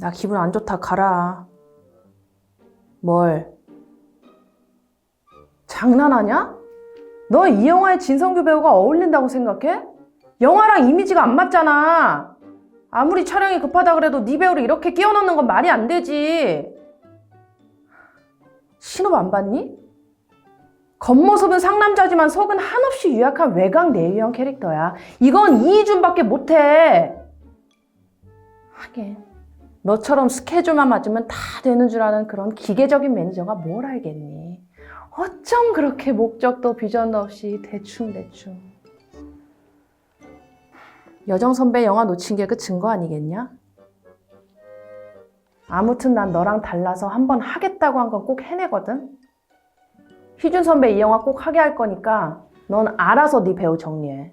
나 기분 안 좋다 가라. 뭘? 장난하냐? 너 이 영화에 진성규 배우가 어울린다고 생각해? 영화랑 이미지가 안 맞잖아. 아무리 촬영이 급하다 그래도 네 배우를 이렇게 끼워 넣는 건 말이 안 되지. 신호부 안 봤니? 겉모습은 상남자지만 속은 한없이 유약한 외곽 내유형 캐릭터야. 이건 이희준밖에 못해. 하긴 너처럼 스케줄만 맞으면 다 되는 줄 아는 그런 기계적인 매니저가 뭘 알겠니? 어쩜 그렇게 목적도 비전도 없이 대충대충. 여정 선배 영화 놓친 게 그 증거 아니겠냐? 아무튼 난 너랑 달라서 한번 하겠다고 한 건 꼭 해내거든. 희준 선배 이 영화 꼭 하게 할 거니까 넌 알아서 네 배우 정리해.